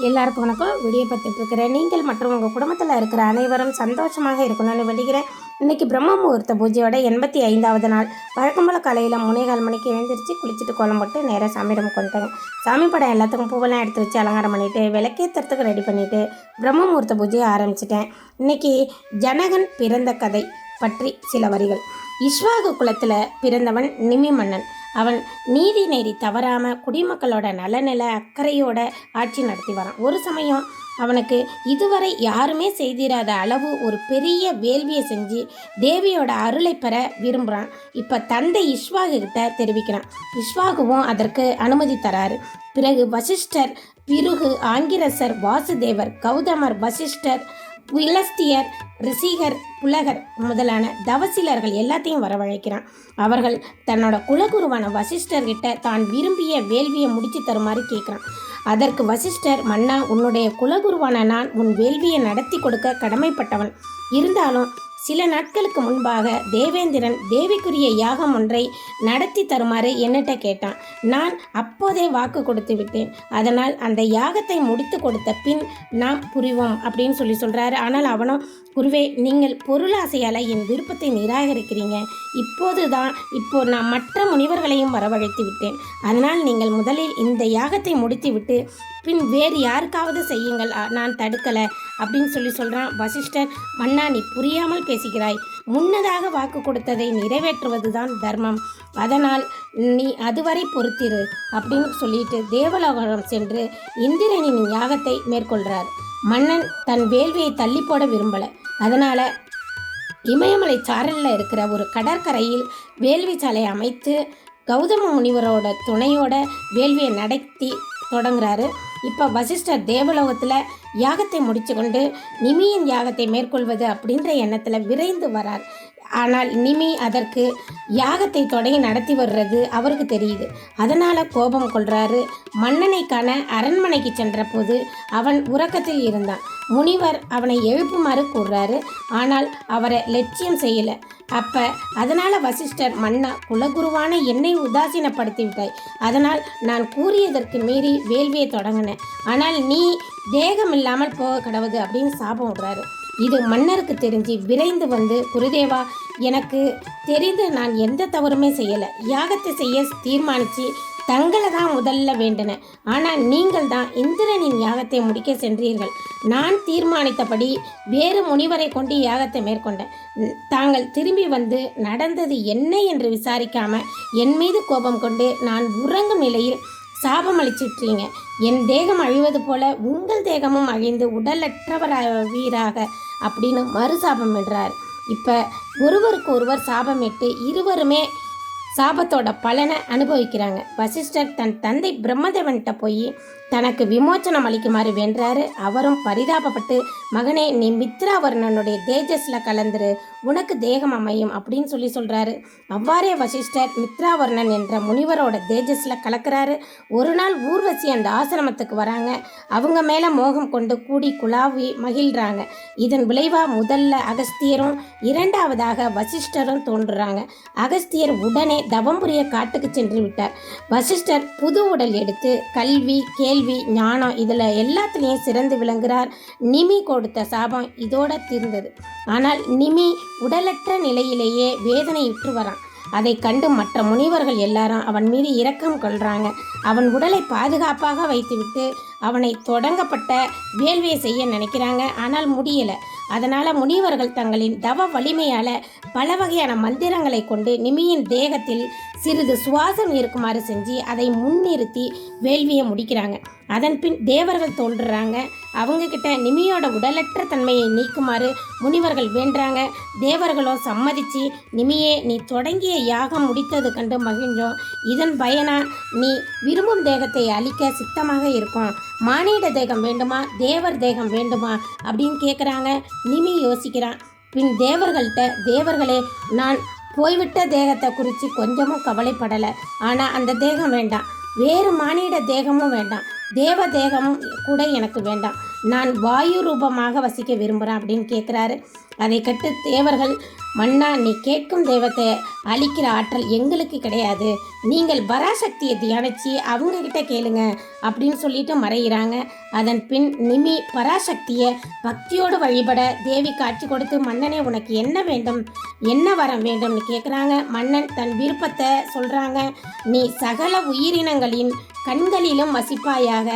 எல்லாருக்கும் வணக்கம். வீடியோ பார்த்துட்டு இருக்கிறேன் நீங்கள் மற்றும் உங்கள் குடும்பத்தில் இருக்கிற அனைவரும் சந்தோஷமாக இருக்கணும்னு வேண்டிக்கிறேன். இன்னைக்கு பிரம்ம முகூர்த்த பூஜையோட எண்பத்தி ஐந்தாவது நாள். வழக்கம்போல காலையில் மூணேகால் மணிக்கு எழுந்திரிச்சு குளிச்சுட்டு கோலம் போட்டு நேராக சாமியிடம் கொண்டுட்டாங்க சாமி படம் எல்லாத்துக்கும் பூவெல்லாம் எடுத்து வச்சு அலங்காரம் பண்ணிவிட்டு விளக்கேற்றுறதுக்கு ரெடி பண்ணிவிட்டு பிரம்ம முகூர்த்த பூஜையை ஆரம்பிச்சிட்டேன். இன்னைக்கு ஜனகன் பிறந்த கதை பற்றி சில வரிகள். இஸ்வாகு குலத்தில் பிறந்தவன் நிமி மன்னன் அவன் நீதி நெறி தவறாமல் குடிமக்களோட நலநில அக்கறையோட ஆட்சி நடத்தி வரான். ஒரு சமயம் அவனுக்கு இதுவரை யாருமே செய்திராத அளவு ஒரு பெரிய வேள்வியை செஞ்சு தேவியோட அருளை பெற விரும்புகிறான் இப்போ தந்தை இஷ்வாகு கிட்ட தெரிவிக்கிறான். இஷ்வாகுவும் அதற்கு அனுமதி தராரு. பிறகு வசிஷ்டர் பிருகு ஆங்கிரசர் வாசுதேவர் கௌதமர் வசிஷ்டர் விலஸ்தியர் ரிசிகர் புலகர் முதலான தவசிலர்கள் எல்லாத்தையும் வரவழைக்கிறான். அவர்கள் தன்னோட குலகுருவான வசிஷ்டர்கிட்ட தான் விரும்பிய வேள்வியை முடிச்சு தருமாறு கேட்குறான். அதற்கு வசிஷ்டர் மன்னா உன்னுடைய குலகுருவான நான் உன் வேள்வியை நடத்தி கொடுக்க கடமைப்பட்டவன். இருந்தாலும் சில நாட்களுக்கு முன்பாக தேவேந்திரன் தேவிக்குரிய யாகம் ஒன்றை நடத்தி தருமாறு என்னிட்ட கேட்டான். நான் அப்போதே வாக்கு கொடுத்து விட்டேன். அதனால் அந்த யாகத்தை முடித்து கொடுத்த பின் நாம் புரிவோம் அப்படின்னு சொல்லி சொல்கிறாரு ஆனால் அவனும் குருவே நீங்கள் பொருளாசையால் என் விருப்பத்தை நிராகரிக்கிறீங்க. இப்போது தான் இப்போ நான் மற்ற முனிவர்களையும் வரவழைத்து விட்டேன். அதனால் நீங்கள் முதலில் இந்த யாகத்தை முடித்து விட்டு பின் வேறு யாருக்காவது செய்யுங்கள். நான் தடுக்கலை. அப்படின்னு சொல்லி சொல்கிறான் வசிஷ்டர். மன்னா நீ புரியாமல் பேசுகிறாய். முன்னதாக வாக்கு கொடுத்ததை நிறைவேற்றுவதுதான் தர்மம். அதனால் நீ அதுவரை பொறுத்திரு அப்படின்னு சொல்லிட்டு தேவலோகம் சென்று இந்திரனின் யாகத்தை மேற்கொள்கிறார் மன்னன் தன் வேள்வியை தள்ளி போட விரும்பலை. அதனால் இமயமலை சாரலில் இருக்கிற ஒரு கடற்கரையில் வேள்வி சாலை அமைத்து கௌதம முனிவரோட துணையோட வேள்வியை நடத்தி தொடங்குறாரு. இப்போ வசிஷ்டர் தேவலோகத்தில் யாகத்தை முடித்து கொண்டு நிமியின் யாகத்தை மேற்கொள்வது அப்படின்ற எண்ணத்தில் விரைந்து வரார். ஆனால் நிமி அதற்கு யாகத்தை தொடங்கி நடத்தி வர்றது அவருக்கு தெரியுது. அதனால் கோபம் கொள்றாரு. மன்னனை காண அரண்மனைக்கு சென்றபோது அவன் உறக்கத்தில் இருந்தான். முனிவர் அவனை எழுப்புமாறு கூறுறாரு. ஆனால் அவரை லட்சியம் செய்யலை. அப்போ அதனால் வசிஷ்டர் மன்னா குலகுருவான என்னை உதாசீனப்படுத்தி விட்டாய். அதனால் நான் கூறியதற்கு மீறி வேள்வியை தொடங்கினேன். ஆனால் நீ தேகம் இல்லாமல் போக கடவுது அப்படின்னு சாபம் விடுறாரு. இது மன்னருக்கு தெரிஞ்சு விரைந்து வந்து குருதேவா எனக்கு தெரிந்து நான் எந்த தவறுமே செய்யலை. யாகத்தை செய்ய தீர்மானித்து தங்களை தான் முதல்ல வேண்டின. ஆனால் நீங்கள் தான் இந்திரனின் யாகத்தை முடிக்க சென்றீர்கள். நான் தீர்மானித்தபடி வேறு முனிவரை கொண்டு யாகத்தை மேற்கொண்டேன். தாங்கள் திரும்பி வந்து நடந்தது என்ன என்று விசாரிக்காம என் மீது கோபம் கொண்டு நான் உறங்கும் நிலையில் சாபம் அளிச்சிட்றீங்க என் தேகம் அழிவது போல உங்கள் தேகமும் அழிந்து உடலற்றவராக அப்படின்னு மறுசாபம் விடுறார். இப்போ ஒருவருக்கு ஒருவர் சாபமிட்டு இருவருமே சாபத்தோட பலனை அனுபவிக்கிறாங்க. வசிஷ்டர் தன் தந்தை பிரம்மதேவன்கிட்ட போய் தனக்கு விமோச்சனம் அளிக்குமாறு வென்றாரு அவரும் பரிதாபப்பட்டு மகனே நீ மித்ராவர்ணனுடைய தேஜஸ்ல கலந்துரு. உனக்கு தேகம் அமையும் அப்படின்னு சொல்லி சொல்றாரு. அவ்வாறே வசிஷ்டர் மித்ராவர்ணன் என்ற முனிவரோட தேஜஸ்ல கலக்கிறாரு. ஒரு நாள் ஊர்வசி அந்த ஆசிரமத்துக்கு வராங்க. அவங்க மேல மோகம் கொண்டு கூடி குழாவி மகிழ்றாங்க. இதன் விளைவா முதல்ல அகஸ்தியரும் இரண்டாவதாக வசிஷ்டரும் தோன்றுறாங்க. அகஸ்தியர் உடனே தவம் புரிய காட்டுக்கு சென்று விட்டார். வசிஷ்டர் புது உடல் எடுத்து கல்வி கேள்வி ஞானம் இதில் எல்லாத்துலேயும் சிறந்து விளங்குகிறார். நிமி கொடுத்த சாபம் இதோட தீர்ந்தது. ஆனால் நிமி உடலற்ற நிலையிலேயே வேதனையுற்று வரான். அதை கண்டு மற்ற முனிவர்கள் எல்லாரும் அவன் மீது இரக்கம் கொள்றாங்க. அவன் உடலை பாதுகாப்பாக வைத்துவிட்டு அவனை தொடங்கப்பட்ட வேள்வியை செய்ய நினைக்கிறாங்க. ஆனால் முடியலை. அதனால் முனிவர்கள் தங்களின் தவ வலிமையால் பல வகையான மந்திரங்களை கொண்டு நிமியின் தேகத்தில் சிறிது சுவாசம் இருக்குமாறு செஞ்சு அதை முன்னிறுத்தி வேள்வியை முடிக்கிறாங்க. அதன் பின் தேவர்கள் தோன்றுறாங்க. அவங்க கிட்ட நிமியோட உடலற்ற தன்மையை நீக்குமாறு முனிவர்கள் வேண்டுறாங்க. தேவர்களோ சம்மதிச்சு நிமியே நீ தொடங்கிய யாகம் முடித்தது கண்டு மகிழ்ந்தோம். இதன் பயனா நீ விரும்பும் தேகத்தை அழிக்க சித்தமாக இருக்கும். மானிட தேகம் வேண்டுமா? தேவர் தேகம் வேண்டுமா? அப்படின்னு கேட்குறாங்க நிமி யோசிக்கிறான் பின் தேவர்கள்ட்ட தேவர்களே நான் போய்விட்ட தேகத்தை குறித்து கொஞ்சமும் கவலைப்படலை. ஆனால் அந்த தேகம் வேண்டாம். வேறு மானிட தேகமும் வேண்டாம். தேவ தேகமும் கூட எனக்கு வேண்டாம். நான் வாயு ரூபமாக வசிக்க விரும்புகிறேன் அப்படின்னு கேட்குறாரு அதை கட்டு தேவர்கள் மன்னா நீ கேட்கும் தெய்வத்தை அழிக்கிற ஆற்றல் எங்களுக்கு கிடையாது. நீங்கள் பராசக்தியை தியானிச்சு அவங்க கிட்ட கேளுங்க அப்படின்னு சொல்லிட்டு மறைகிறாங்க அதன் பின் நிமி பராசக்தியை பக்தியோடு வழிபட தேவி காட்சி கொடுத்து மன்னனே உனக்கு என்ன வேண்டும்? என்ன வரம் வேண்டும்னு கேட்குறாங்க மன்னன் தன் விருப்பத்தை சொல்கிறாங்க நீ சகல உயிரினங்களின் கண்களிலும் வசிப்பாயாக.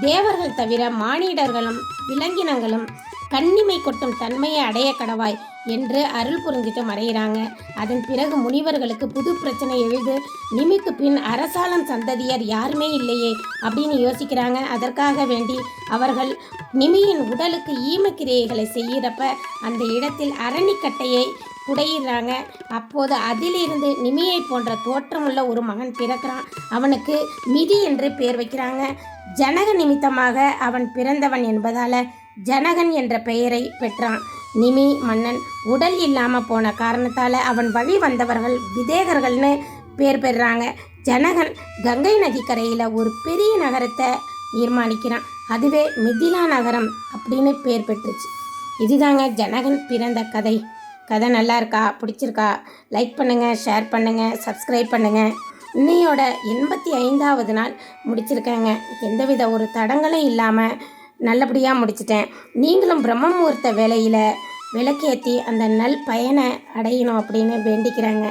தேவர்கள் தவிர மானிடர்களும் விலங்கினங்களும் கண்ணிமை கொட்டும் தன்மையை அடைய கடவாய் என்று அருள் புரிஞ்சிட்டு மறையிறாங்க. அதன் பிறகு முனிவர்களுக்கு புது பிரச்சனை எழுது நிமிக்கு பின் அரசாளம் சந்ததியர் யாருமே இல்லையே அப்படின்னு யோசிக்கிறாங்க. அதற்காக வேண்டி அவர்கள் நிமியின் உடலுக்கு ஈமக்கிரியைகளை செய்கிறப்ப அந்த இடத்தில் அரணிக்கட்டையை குடையிடுறாங்க அப்போது அதிலிருந்து நிமியை போன்ற தோற்றமுள்ள ஒரு மகன் பிறக்கிறான். அவனுக்கு மிதி என்று பெயர் வைக்கிறாங்க. ஜனக நிமித்தமாக அவன் பிறந்தவன் என்பதால் ஜனகன் என்ற பெயரை பெற்றான். நிமி மன்னன் உடல் இல்லாமல் போன காரணத்தால் அவன் வழி வந்தவர்கள் விதேகர்கள்னு பேர் பெறுறாங்க ஜனகன் கங்கை நதிக்கரையில் ஒரு பெரிய நகரத்தை நிர்மாணிக்கிறான். அதுவே மிதிலா நகரம் அப்படின்னு பேர் பெற்றுச்சு. இதுதாங்க ஜனகன் பிறந்த கதை. கதை நல்லா இருக்கா? பிடிச்சிருக்கா? லைக் பண்ணுங்கள் ஷேர் பண்ணுங்கள் சப்ஸ்கிரைப் பண்ணுங்கள் இன்னையோட எண்பத்தி ஐந்தாவது நாள் முடிச்சிருக்கேங்க. எந்தவித ஒரு தடங்களும் இல்லாமல் நல்லபடியாக முடிச்சிட்டேன். நீங்களும் பிரம்ம முகூர்த்த வேலையில் விளக்கேற்றி அந்த நல் பயனை அடையணும் அப்படின்னு வேண்டிக்கிறேங்க.